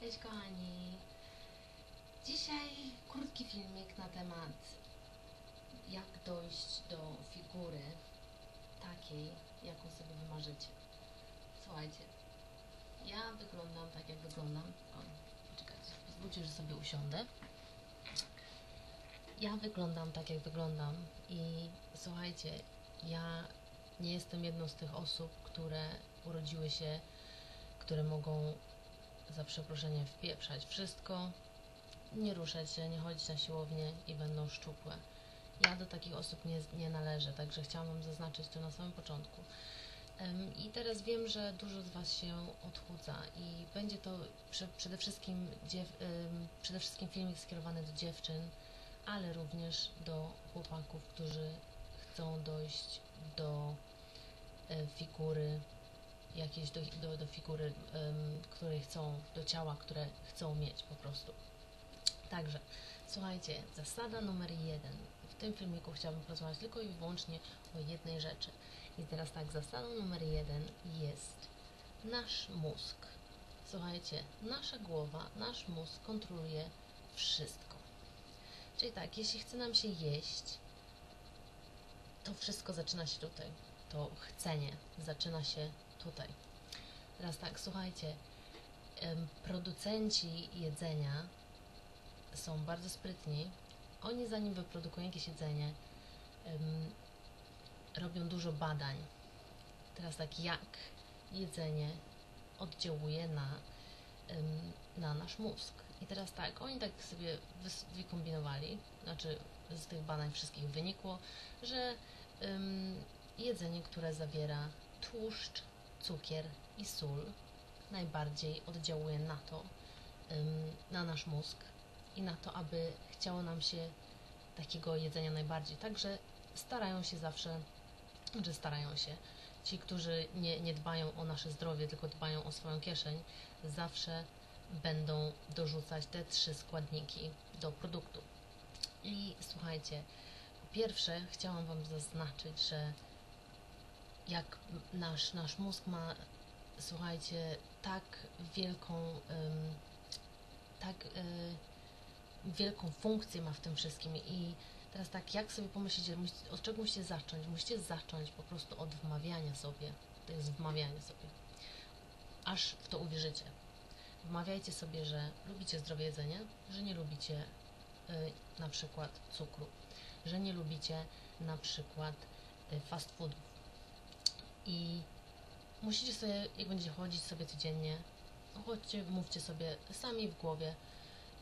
Cześć kochani. Dzisiaj krótki filmik na temat jak dojść do figury takiej, jaką sobie wymarzycie. Słuchajcie, ja wyglądam tak jak wyglądam. O, poczekajcie, pozwólcie, że sobie usiądę. Ja wyglądam tak jak wyglądam i słuchajcie, ja nie jestem jedną z tych osób, które urodziły się, które mogą za przeproszeniem wpieprzać wszystko, nie ruszać się, nie chodzić na siłownię i będą szczupłe. Ja do takich osób nie, nie należę, także chciałam zaznaczyć to na samym początku. I teraz wiem, że dużo z Was się odchudza i będzie to prze, przede, wszystkim przede wszystkim filmik skierowany do dziewczyn, ale również do chłopaków, którzy chcą dojść do e, figury jakiejś do, do, do figury, em, której chcą, do ciała, które chcą mieć po prostu. Także, słuchajcie, zasada numer jeden. W tym filmiku chciałabym porozmawiać tylko i wyłącznie o jednej rzeczy. I teraz tak, zasada numer jeden jest nasz mózg. Słuchajcie, nasza głowa, nasz mózg kontroluje wszystko. Czyli tak, jeśli chce nam się jeść, to wszystko zaczyna się tutaj. To chcenie zaczyna się tutaj. Teraz tak, słuchajcie, producenci jedzenia są bardzo sprytni. Oni zanim wyprodukują jakieś jedzenie, robią dużo badań. Teraz tak, jak jedzenie oddziałuje na, na nasz mózg. I teraz tak, oni tak sobie wykombinowali, znaczy z tych badań wszystkich wynikło, że jedzenie, które zawiera tłuszcz, cukier i sól najbardziej oddziałuje na to, na nasz mózg i na to, aby chciało nam się takiego jedzenia najbardziej. Także starają się zawsze, że starają się. Ci, którzy nie, nie dbają o nasze zdrowie, tylko dbają o swoją kieszeń, zawsze będą dorzucać te trzy składniki do produktu. I słuchajcie, po pierwsze chciałam Wam zaznaczyć, że jak nasz, nasz mózg ma, słuchajcie, tak wielką, tak y, wielką funkcję ma w tym wszystkim i teraz tak, jak sobie pomyślicie, od czego musicie zacząć? Musicie zacząć po prostu od wmawiania sobie, to jest wmawianie sobie, aż w to uwierzycie. Wmawiajcie sobie, że lubicie zdrowe jedzenie, że nie lubicie y, na przykład cukru, że nie lubicie na przykład y, fast foodów, i musicie sobie, jak będziecie chodzić sobie codziennie, chodźcie, mówcie sobie sami w głowie,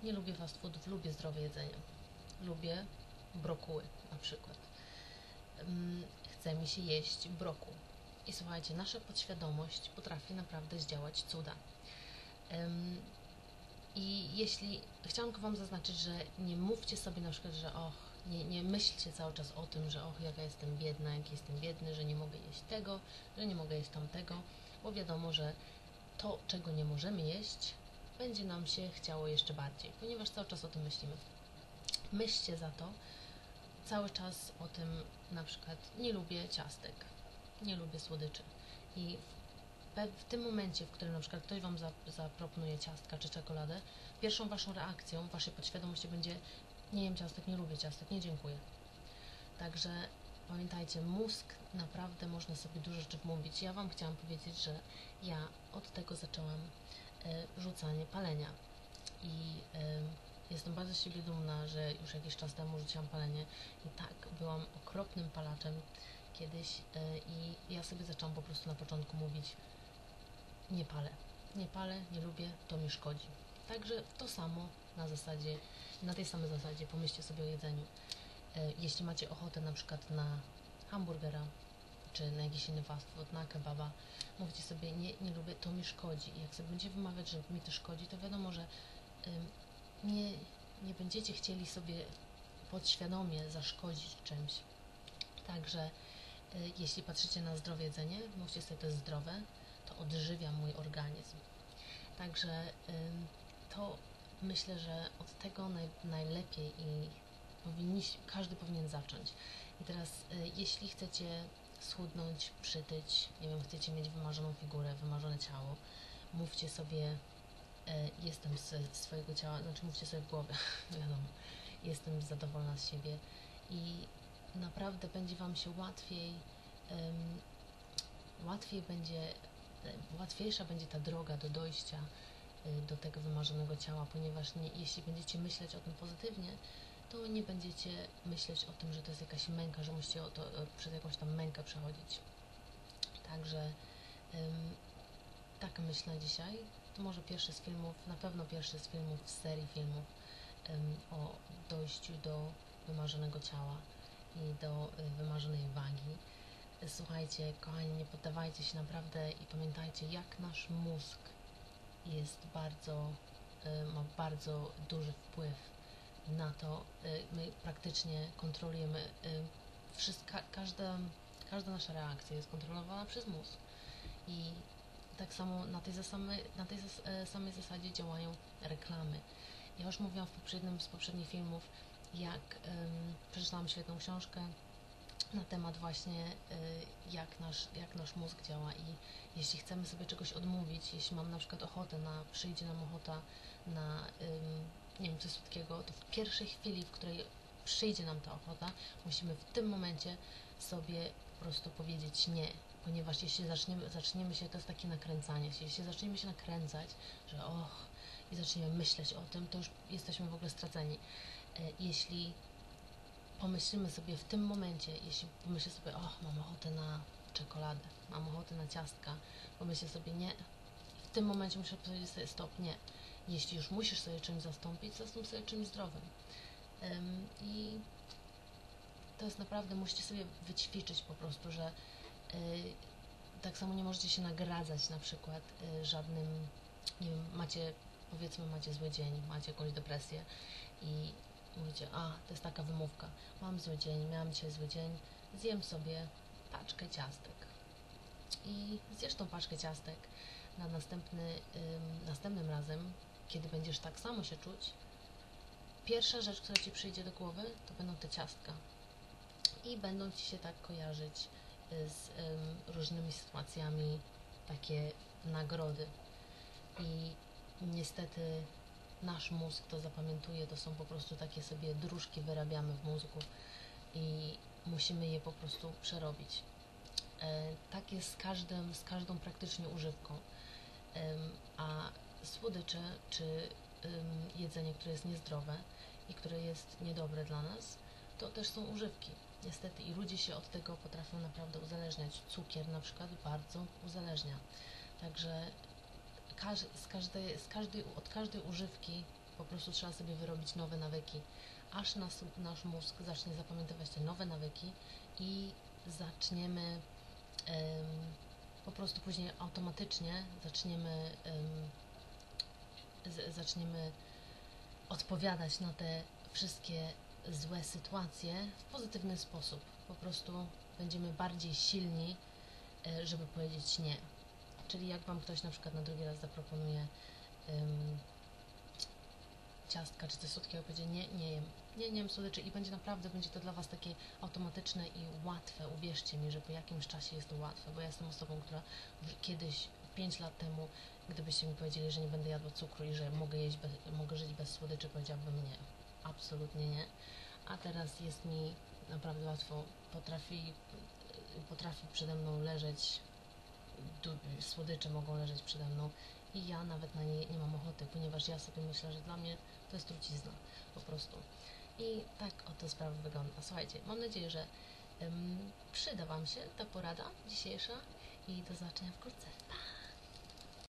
nie lubię fast foodów, lubię zdrowe jedzenie. Lubię brokuły na przykład. Chce mi się jeść brokuł. I słuchajcie, nasza podświadomość potrafi naprawdę zdziałać cuda. I jeśli chciałam Wam zaznaczyć, że nie mówcie sobie na przykład, że och, nie, nie myślcie cały czas o tym, że och, jaka jestem biedna, jak jestem biedny, że nie mogę jeść tego, że nie mogę jeść tamtego, bo wiadomo, że to, czego nie możemy jeść, będzie nam się chciało jeszcze bardziej, ponieważ cały czas o tym myślimy. Myślcie za to cały czas o tym, na przykład nie lubię ciastek, nie lubię słodyczy i w, tym momencie, w którym na przykład ktoś Wam za, zaproponuje ciastka czy czekoladę, pierwszą Waszą reakcją, Waszej podświadomości będzie nie jem ciastek, nie lubię ciastek, nie dziękuję. Także pamiętajcie, mózg naprawdę można sobie dużo rzeczy wmówić. Ja Wam chciałam powiedzieć, że ja od tego zaczęłam e, rzucanie palenia i e, jestem bardzo z siebie dumna, że już jakiś czas temu rzuciłam palenie i tak, byłam okropnym palaczem kiedyś e, i ja sobie zaczęłam po prostu na początku mówić nie palę, nie palę, nie lubię, to mi szkodzi. Także to samo na zasadzie, na tej samej zasadzie pomyślcie sobie o jedzeniu. E, Jeśli macie ochotę na przykład na hamburgera, czy na jakiś inny fast food, na kebaba, mówcie sobie, nie, nie lubię, to mi szkodzi. I jak sobie będziecie wymawiać, że mi to szkodzi, to wiadomo, że nie, nie będziecie chcieli sobie podświadomie zaszkodzić czymś. Także y, jeśli patrzycie na zdrowe jedzenie, mówcie sobie, to jest zdrowe, to odżywia mój organizm. Także to myślę, że od tego naj, najlepiej i powinniś, każdy powinien zacząć. I teraz, y, jeśli chcecie schudnąć, przytyć, nie wiem, chcecie mieć wymarzoną figurę, wymarzone ciało, mówcie sobie, E, jestem ze swojego ciała, znaczy mówcie sobie w głowie, wiadomo, jestem zadowolona z siebie i naprawdę będzie Wam się łatwiej, łatwiej będzie, e, łatwiejsza będzie ta droga do dojścia y, do tego wymarzonego ciała, ponieważ nie, jeśli będziecie myśleć o tym pozytywnie, to nie będziecie myśleć o tym, że to jest jakaś męka, że musicie to, e, przez jakąś tam mękę przechodzić. Także ym, tak myślę dzisiaj. To może pierwszy z filmów, na pewno pierwszy z filmów z serii filmów ym, o dojściu do wymarzonego ciała i do y, wymarzonej wagi. Słuchajcie, kochani, nie poddawajcie się naprawdę i pamiętajcie, jak nasz mózg jest bardzo, y, ma bardzo duży wpływ na to. Y, My praktycznie kontrolujemy y, wszystko, każda, każda nasza reakcja jest kontrolowana przez mózg. I tak samo na tej, zasamy, na tej e, samej zasadzie działają reklamy. Ja już mówiłam w poprzednim z poprzednich filmów, jak em, przeczytałam świetną książkę na temat właśnie y, jak, nasz, jak nasz mózg działa i jeśli chcemy sobie czegoś odmówić, jeśli mam na przykład ochotę na, przyjdzie nam ochota na, nie wiem, coś słodkiego, to w pierwszej chwili, w której przyjdzie nam ta ochota, musimy w tym momencie sobie po prostu powiedzieć nie, ponieważ jeśli zaczniemy, zaczniemy się, to jest takie nakręcanie się, jeśli zaczniemy się nakręcać, że och, i zaczniemy myśleć o tym, to już jesteśmy w ogóle straceni. E, Jeśli pomyślimy sobie w tym momencie, jeśli pomyślę sobie, o, mam ochotę na czekoladę, mam ochotę na ciastka, pomyślę sobie nie, w tym momencie muszę powiedzieć sobie stop, nie. Jeśli już musisz sobie czymś zastąpić, zastąp sobie czymś zdrowym. Ym, I to jest naprawdę, musicie sobie wyćwiczyć po prostu, że y, tak samo nie możecie się nagradzać na przykład y, żadnym, nie wiem, macie, powiedzmy macie zły dzień, macie jakąś depresję i mówicie, a, to jest taka wymówka, mam zły dzień, miałam dzisiaj zły dzień, zjem sobie paczkę ciastek. I zjesz tą paczkę ciastek na następny, ym, następnym razem, kiedy będziesz tak samo się czuć, pierwsza rzecz, która Ci przyjdzie do głowy, to będą te ciastka. I będą Ci się tak kojarzyć y, z ym, różnymi sytuacjami, takie nagrody. I niestety nasz mózg to zapamiętuje, to są po prostu takie sobie dróżki wyrabiamy w mózgu i musimy je po prostu przerobić. E, tak jest z, każdym, z każdą praktycznie używką. A słodycze czy jedzenie, które jest niezdrowe i które jest niedobre dla nas, to też są używki. Niestety i ludzie się od tego potrafią naprawdę uzależniać. Cukier na przykład bardzo uzależnia. Także każ, z każdej, z każdej, od każdej używki po prostu trzeba sobie wyrobić nowe nawyki, aż nas, nasz mózg zacznie zapamiętywać te nowe nawyki i zaczniemy em, po prostu później automatycznie zaczniemy em, z, zaczniemy odpowiadać na te wszystkie złe sytuacje w pozytywny sposób. Po prostu będziemy bardziej silni, e, żeby powiedzieć nie. Czyli jak Wam ktoś na przykład na drugi raz zaproponuje ciastka czy coś słodkiego, będzie nie, nie jem, nie, nie jem słodyczy i będzie naprawdę, będzie to dla Was takie automatyczne i łatwe, uwierzcie mi, że po jakimś czasie jest to łatwe, bo ja jestem osobą, która kiedyś, 5 lat temu, gdybyście mi powiedzieli, że nie będę jadła cukru i że mogę jeść, bez, mogę żyć bez słodyczy, powiedziałabym nie, absolutnie nie, a teraz jest mi naprawdę łatwo, potrafi, potrafi przede mną leżeć du- słodycze mogą leżeć przede mną i ja nawet na nie nie mam ochoty, ponieważ ja sobie myślę, że dla mnie to jest trucizna po prostu. I tak oto sprawa wygląda. Słuchajcie, mam nadzieję, że ym, przyda Wam się ta porada dzisiejsza i do zobaczenia wkrótce. Pa!